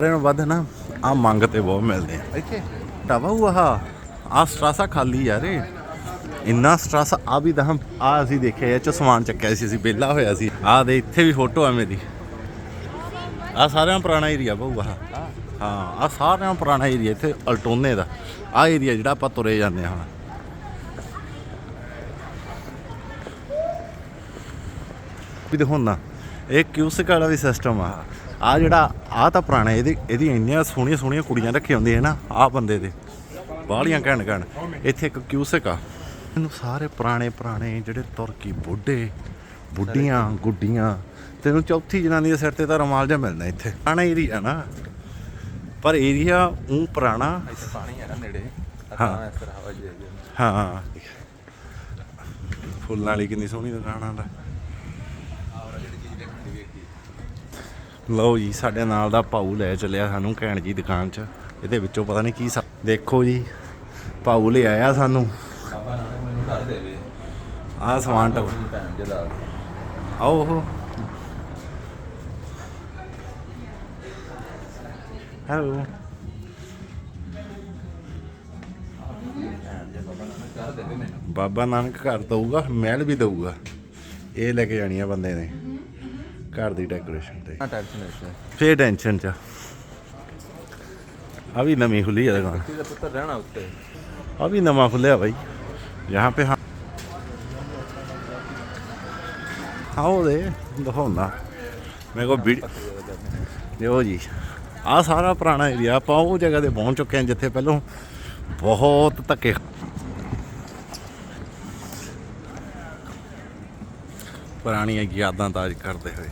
ਸਾਰਿਆਂ ਨੂੰ ਵੱਧ ਨਾ ਆ ਮੰਗ ਤੇ ਬਹੁਤ ਮਿਲਦੇ ਆ। ਇੱਥੇ? ਟਾਵਾ ਉਹ ਆਹ ਆ ਸਟਰਾਸਾ ਖਾਲੀ ਯਾਰ। ਇੰਨਾ ਸਟਰਾਸ ਆ ਵੀ ਦਹਮ ਆ ਅਸੀਂ ਦੇਖਿਆ ਇਹ ਚ ਸਮਾਨ ਚੱਕਿਆ ਸੀ ਅਸੀਂ ਵਿਹਲਾ ਹੋਇਆ ਸੀ। ਆ ਦੇ ਇੱਥੇ ਵੀ ਫੋਟੋ ਆ ਮੇਰੀ। ਆ ਸਾਰਿਆਂ ਪੁਰਾਣਾ ਏਰੀਆ ਬਹੁ ਆਹ ਹਾਂ। ਆ ਸਾਰਿਆਂ ਪੁਰਾਣਾ ਏਰੀਆ ਇੱਥੇ ਅਲਟੋਨੇ ਦਾ। ਆ ਏਰੀਆ ਜਿਹੜਾ ਆਪਾਂ ਤੁਰੇ ਜਾਂਦੇ ਹਾਂ ਵੀ ਦੇਖੋ ਨਾ ਇਹ ਕਿਊਸਿਕ ਵਾਲਾ ਵੀ ਸਿਸਟਮ ਆ। ਆ ਜਿਹੜਾ ਆ ਤਾਂ ਪੁਰਾਣਾ ਇਹਦੀ ਇਹਦੀ ਇੰਨੀਆਂ ਸੋਹਣੀਆਂ ਸੋਹਣੀਆਂ ਕੁੜੀਆਂ ਰੱਖੀਆਂ ਹੁੰਦੀਆਂ ਨਾ ਆ ਬੰਦੇ ਦੇ। ਬਾਹਲੀਆਂ ਘੈਂਟ ਘੈਂਟ। ਇੱਥੇ ਇੱਕ ਕਿਊਸਿਕ ਆ। ਇਹਨੂੰ ਸਾਰੇ ਪੁਰਾਣੇ ਪੁਰਾਣੇ ਜਿਹੜੇ ਤੁਰਕੀ ਬੁੱਢੇ ਬੁੱਢੀਆਂ ਗੁੱਡੀਆਂ ਤੈਨੂੰ ਚੌਥੀ ਜਨਾਨੀ ਦੇ ਸਿਰ ਤੇ ਤਾਂ ਰਮਾਲ ਜਿਹਾ ਮਿਲਣਾ ਇੱਥੇ। ਪੁਰਾਣਾ ਏਰੀਆ ਨਾ। ਪਰ ਏਰੀਆ ਉਹ ਪੁਰਾਣਾ। ਇੱਥੇ ਪਾਣੀ ਹੈ ਨਾ ਨੇੜੇ। ਹਾਂ। ਇਸ ਤਰ੍ਹਾਂ ਹਵਾ ਜੀ ਹਾਂ। ਫੁੱਲਾਂ ਵਾਲੀ ਕਿੰਨੀ ਸੋਹਣੀ ਦੁਕਾਨ ਆ ਲਓ ਜੀ, ਸਾਡੇ ਨਾਲ ਦਾ ਭਾਊ ਲੈ ਚੱਲਿਆ ਸਾਨੂੰ ਘੈਂਟ ਜੀ ਦੁਕਾਨ 'ਚ। ਇਹਦੇ ਵਿੱਚੋਂ ਪਤਾ ਨਹੀਂ ਕੀ ਦੇਖੋ ਜੀ, ਭਾਊ ਲੈ ਆਇਆ ਸਾਨੂੰ। ਆਪਾਂ ਆਹ ਸਮਾਨ ਟੱਪ ਆਓ ਉਹ ਹੈਲੋ। ਬਾਬਾ ਨਾਨਕ ਘਰ ਦਊਗਾ, ਮਹਿਲ ਵੀ ਦਊਗਾ। ਇਹ ਲੈ ਕੇ ਜਾਣੀ ਆ ਬੰਦੇ ਨੇ। ਘਰ ਦੀ ਡੈਕੋਰੇਸ਼ਨ ਤੇ। ਟੈਨਸ਼ਨ ਹੈ ਫੇਰ ਟੈਨਸ਼ਨ ਚ ਆ। ਵੀ ਨਵੀਂ ਖੁੱਲੀ ਆ ਦੁਕਾਨ। ਕਿਹਦਾ ਪੁੱਤਰ ਰਹਿਣਾ ਉੱਤੇ। ਆ ਵੀ ਨਵਾਂ ਖੁੱਲਿਆ ਭਾਈ ਯਹਾਂ ਪੇ ਹਾਂ। ਆਓ ਦੇ ਦਿਖਾਉਂਦਾ। ਮੇਰੇ ਕੋ ਦੇਖੋ ਜੀ ਆ ਸਾਰਾ ਪੁਰਾਣਾ ਏਰੀਆ ਆਪਾਂ ਉਹ ਜਗ੍ਹਾ ਤੇ ਪਹੁੰਚ ਚੁੱਕੇ ਹਾਂ ਜਿੱਥੇ ਪਹਿਲਾਂ ਬਹੁਤ ਧੱਕੇ ਪੁਰਾਣੀਆਂ ਯਾਦਾਂ ਤਾਜ ਕਰਦੇ ਹੋਏ।